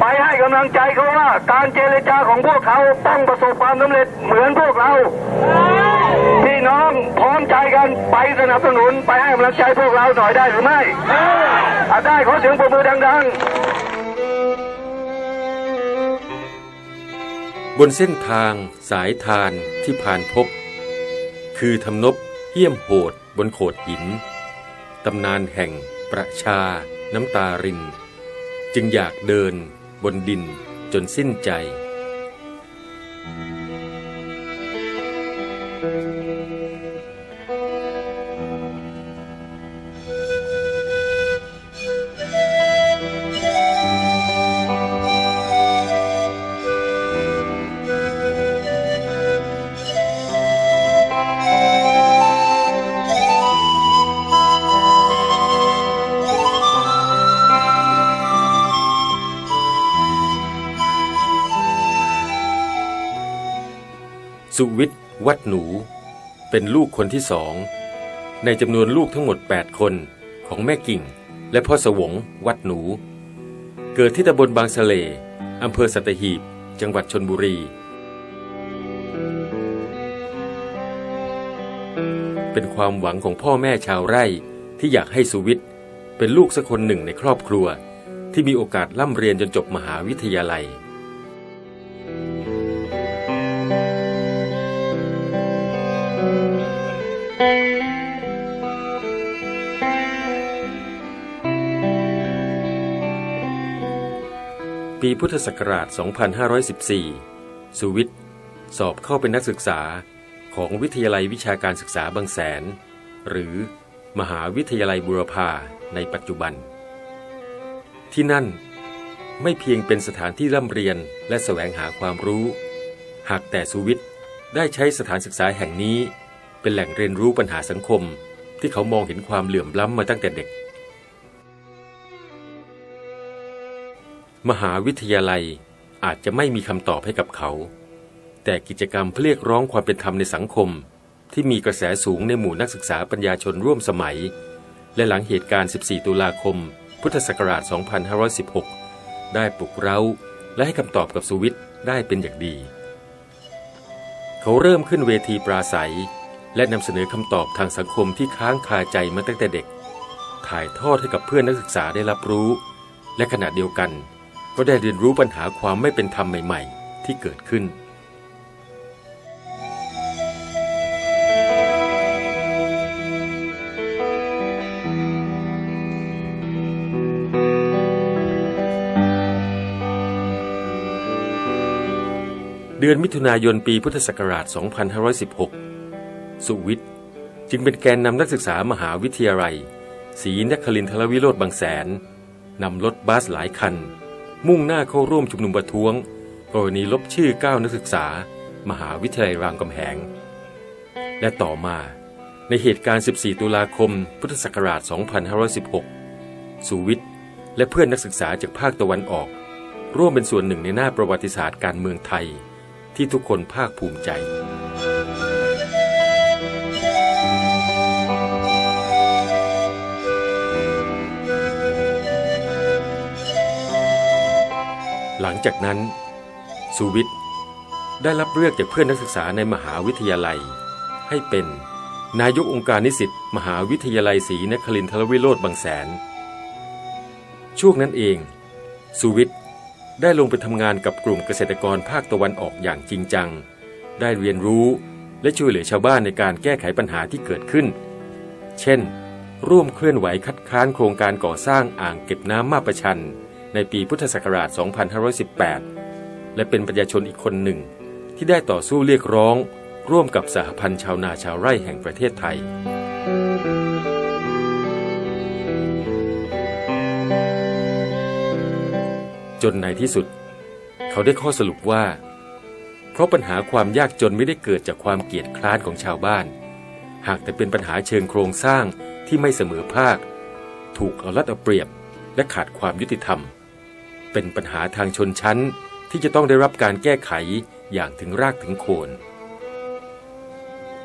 ไปให้กำลังใจเขาว่าการเจรจาของพวกเขาต้องประสบความสำเร็จเหมือนพวกเรา พี่น้องพร้อมใจกันไปสนับสนุนไปให้กำลังใจพวกเราหน่อยได้หรือไม่ถ้าได้ขอเสียงปรบมือดังๆ บนเส้นทางสายทานที่ผ่านพบ คือทำนบเยี่ยมโหดบนโขดหินตำนานแห่งประชาน้ำตารินจึงอยากเดิน บนดินจนสิ้นใจ สุวิทย์วัดหนู เป็นลูกคนที่สอง ในจำนวนลูกทั้งหมด 8 คนของแม่กิ่ง และพ่อสวงวัดหนู เกิดที่ตำบลบางสะเลอำเภอสัตหีบ จังหวัดชนบุรี เป็นความหวังของพ่อแม่ชาวไร่ที่อยากให้สุวิทย์เป็นลูกสักคนหนึ่งในครอบครัว ที่มีโอกาสล่ำเรียนจนจบมหาวิทยาลัย ปีพุทธศักราช 2514 สุวิทย์ สอบเข้าเป็นนักศึกษาของวิทยาลัยวิชาการศึกษาบางแสน หรือมหาวิทยาลัยบุรพาในปัจจุบัน ที่นั่นไม่เพียงเป็นสถานที่ร่ำเรียนและแสวงหาความรู้ หากแต่สุวิทย์ได้ใช้สถานศึกษาแห่งนี้ เป็นแหล่งเรียนรู้ปัญหาสังคม ที่เขามองเห็นความเหลื่อมล้ำมาตั้งแต่เด็ก มหาวิทยาลัยอาจจะไม่มีคำตอบให้กับเขา แต่กิจกรรมเพื่อเรียกร้องความเป็นธรรมในสังคม ที่มีกระแสสูงในหมู่นักศึกษาปัญญาชนร่วมสมัย และหลังเหตุการณ์ 14 ตุลาคม พุทธศักราช 2516 ได้ปลุกเร้า และให้คำตอบกับสุวิทย์ได้เป็นอย่างดี เขาเริ่มขึ้นเวทีปราศัย และนำเสนอคำตอบทางสังคมที่ค้างคาใจมาตั้งแต่เด็ก ถ่ายทอดให้กับเพื่อนนักศึกษาได้รับรู้ และขณะเดียวกัน ก็ได้เรียนรู้ปัญหาความไม่เป็นธรรมใหม่ ๆ ที่เกิดขึ้น เดือนมิถุนายนปีพุทธศักราช 2516 สุวิทย์จึงเป็นแกนนำนักศึกษามหาวิทยาลัยศรีนครินทรวิโรธบางแสนนำรถบัสหลายคัน มุ่งหน้าเข้าร่วมชุมนุมประท้วงกรณีลบชื่อ 9 นักศึกษา มหาวิทยาลัยรามคำแหง และต่อมาในเหตุการณ์ 14 ตุลาคม พุทธศักราช 2516 สุวิทย์และเพื่อนนักศึกษาจากภาคตะวันออก ร่วมเป็นส่วนหนึ่งในหน้าประวัติศาสตร์การเมืองไทย ที่ทุกคนภาคภูมิใจ หลังจากนั้น สุวิทย์ได้รับเลือกจากเพื่อนนักศึกษาในมหาวิทยาลัย ให้เป็นนายกองค์การนิสิตมหาวิทยาลัยศรีนครินทรวิโรธบางแสน ช่วงนั้นเอง สุวิทย์ได้ลงไปทำงานกับกลุ่มเกษตรกรภาคตะวันออกอย่างจริงจัง ได้เรียนรู้และช่วยเหลือชาวบ้านในการแก้ไขปัญหาที่เกิดขึ้น เช่น ร่วมเคลื่อนไหวคัดค้านโครงการก่อสร้างอ่างเก็บน้ำมาประชัน ในปีพุทธศักราช 2518 และเป็นประชาชนอีกคนหนึ่ง ที่ได้ต่อสู้เรียกร้อง ร่วมกับสหพันธ์ชาวนาชาวไร่แห่งประเทศไทย จนในที่สุด เขาได้ข้อสรุปว่า เพราะปัญหาความยากจนไม่ได้เกิดจากความเกียจคร้านของชาวบ้าน หากแต่เป็นปัญหาเชิงโครงสร้างที่ไม่เสมอภาค ถูกเอารัดเอาเปรียบและขาดความยุติธรรม เป็นปัญหาทางชนชั้นที่จะต้องได้รับการแก้ไขอย่างถึงรากถึงโคน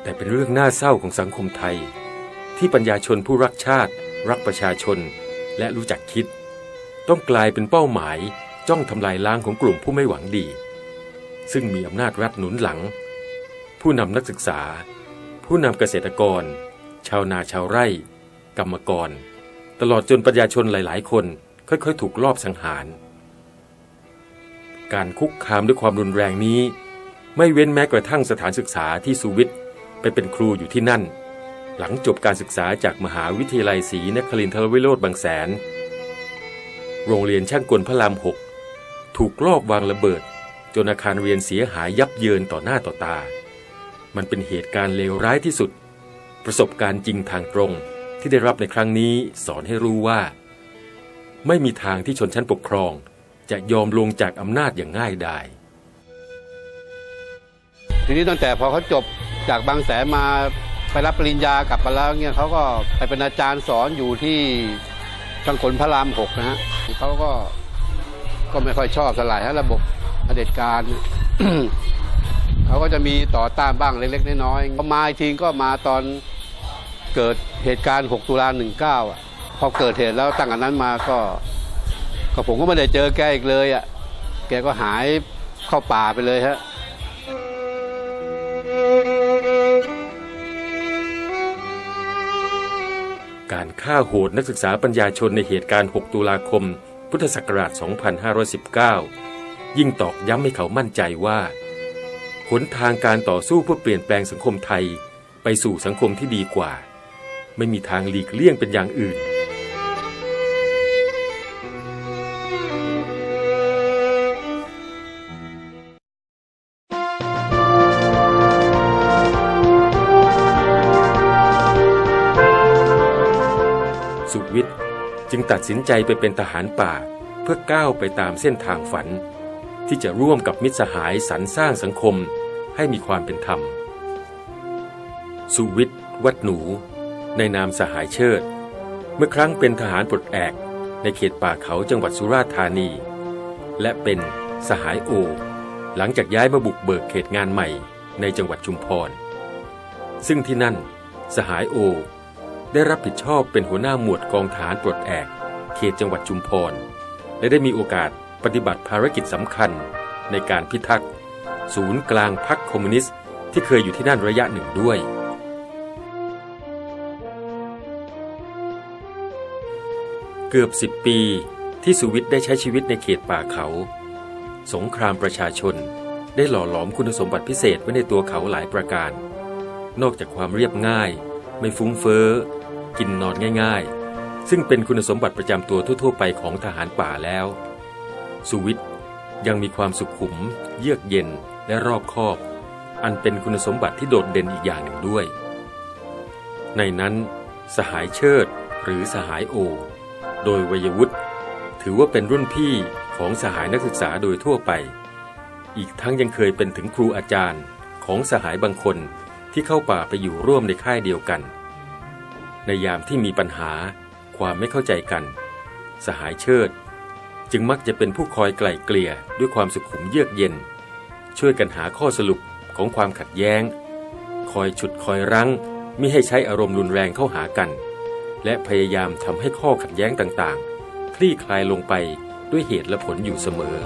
แต่เป็นเรื่องน่าเศร้าของสังคมไทย ที่ปัญญาชนผู้รักชาติ รักประชาชน และรู้จักคิด ต้องกลายเป็นเป้าหมายจ้องทำลายล้างของกลุ่มผู้ไม่หวังดี ซึ่งมีอำนาจรัฐหนุนหลัง ผู้นำนักศึกษา ผู้นำเกษตรกร ชาวนาชาวไร่ กรรมกร ตลอดจนประชาชนหลาย ๆ คนค่อย ๆ ถูกลอบสังหาร การคุกคามด้วยความรุนแรงนี้ ไม่เว้นแม้กระทั่งสถานศึกษาที่สุวิทย์ไปเป็นครูอยู่ที่นั่น หลังจบการศึกษาจากมหาวิทยาลัยศรีนครินทรวิโรธบางแสน โรงเรียนช่างกลพระรามหกถูกลอบวางระเบิด จนอาคารเรียนเสียหายยับเยินต่อหน้าต่อตา มันเป็นเหตุการณ์เลวร้ายที่สุด ประสบการณ์จริงทางตรงที่ได้รับในครั้งนี้สอนให้รู้ว่า ไม่มีทางที่ชนชั้นปกครอง จะยอมลงจากอำนาจอย่างง่ายดายทีนี้ตั้งแต่พอเขาจบจากบางแสนมาไปรับปริญญากลับมาแล้วเนี่ยเขาก็ไปเป็นอาจารย์สอนอยู่ที่ช่างกลพระรามหกนะฮะเขาก็ก็ไม่ค่อยชอบเท่าไหร่ฮะระบบเผด็จการเขาก็จะมีต่อต้านบ้างเล็ก ๆ น้อยๆเขามาอีกทีก็มาตอนเกิดเหตุการณ์ 6 ตุลา19อะพอเกิดเหตุแล้วตั้งแต่นั้นมาก็ ก็ผมก็ไม่ได้เจอแกอีกเลยอะ แกก็หายเข้าป่าไปเลยฮะการฆ่าโหดนักศึกษาปัญญาชนในเหตุการณ์ 6 ตุลาคม พุทธศักราช 2519 ยิ่งตอกย้ำให้เขามั่นใจว่า หนทางการต่อสู้เพื่อเปลี่ยนแปลงสังคมไทย ไปสู่สังคมที่ดีกว่า ไม่มีทางหลีกเลี่ยงเป็นอย่างอื่น สุวิทย์จึงตัดสินใจไปเป็นทหารป่าเพื่อก้าวไปตามเส้นทางฝัน ที่จะร่วมกับมิตรสหายสรรสร้างสังคมให้มีความเป็นธรรม สุวิทย์วัดหนู ในนามสหายเชิด เมื่อครั้งเป็นทหารปลดแอกในเขตป่าเขาจังหวัดสุราษฎร์ธานี และเป็นสหายโอ หลังจากย้ายมาบุกเบิกเขตงานใหม่ในจังหวัดชุมพร ซึ่งที่นั่นสหายโอ ได้รับผิดชอบเป็นหัวหน้าหมวดกองฐานปลดแอก เขตจังหวัดชุมพร และได้มีโอกาสปฏิบัติภารกิจสำคัญในการพิทักษ์ศูนย์กลางพรรคคอมมิวนิสต์ที่เคยอยู่ที่นั่นระยะหนึ่งด้วย เกือบสิบปีที่สุวิทย์ได้ใช้ชีวิตในเขตป่าเขา สงครามประชาชนได้หล่อหลอมคุณสมบัติพิเศษไว้ในตัวเขาหลายประการ นอกจากความเรียบง่าย ไม่ฟุ้งเฟ้อ กินนอนง่ายๆ ซึ่งเป็นคุณสมบัติประจำตัวทั่ว ๆ ไปของทหารป่าแล้ว สุวิทย์ยังมีความสุขุม เยือกเย็นและรอบคอบ อันเป็นคุณสมบัติที่โดดเด่นอีกอย่างหนึ่งด้วย ในนั้น สหายเชิดหรือสหายโอ โดยวัยวุฒิถือว่าเป็นรุ่นพี่ของสหายนักศึกษาโดยทั่วไป อีกทั้งยังเคยเป็นถึงครูอาจารย์ของสหายบางคน ที่เข้าป่าไปอยู่ร่วมในค่ายเดียวกัน ในยามที่มีปัญหาความไม่เข้าใจกัน สหายเชิด จึงมักจะเป็นผู้คอยไกล่เกลี่ยด้วยความสุขุมเยือกเย็น ช่วยกันหาข้อสรุปของความขัดแย้ง คอยฉุดคอยรั้งมิให้ใช้อารมณ์รุนแรงเข้าหากัน และพยายามทำให้ข้อขัดแย้งต่างๆ คลี่คลายลงไปด้วยเหตุและผลอยู่เสมอ